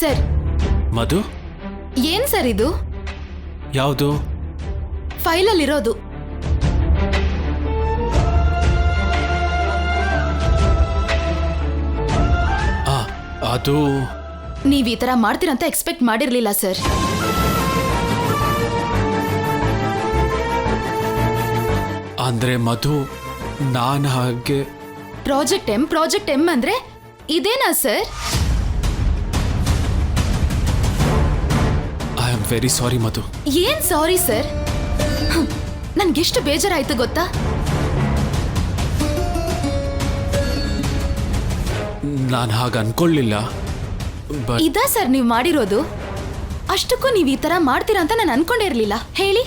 Sir. ಮಧು? ಏನ್ sir ಇದು? ಯಾವುದು? ಫೈಲಲ್ಲಿರೋದು. ಆ ಅದು ನೀವ್ ಈ ತರ ಮಾಡ್ತೀರಂತ ಎಕ್ಸ್ಪೆಕ್ಟ್ ಮಾಡಿರ್ಲಿಲ್ಲ ಸರ್. ಅಂದ್ರೆ ಮಧು ನಾನು ಹಾಗೆ ಪ್ರಾಜೆಕ್ಟ್ ಎಂ ಪ್ರಾಜೆಕ್ಟ್ ಎಂ ಅಂದ್ರೆ ಇದೇನಾ ಸರ್? ವೆರಿ ಸಾರಿ ಮಧು ಏನ್ ಸಾರಿ ಸರ್? ನನ್ಗೆಷ್ಟು ಬೇಜಾರಾಯ್ತು ಗೊತ್ತಾ? ನಾನು ಹಾಗೆ ಅನ್ಕೊಳ್ಳಿಲ್ಲ ಬಟ್ ಇದಾ ಸರ್ ನೀವು ಮಾಡಿರೋದು? ಅಷ್ಟಕ್ಕೂ ನೀವು ಈ ತರ ಮಾಡ್ತೀರಾ ಅಂತ ನಾನು ಅನ್ಕೊಂಡೇ ಇರ್ಲಿಲ್ಲ ಹೇಳಿ.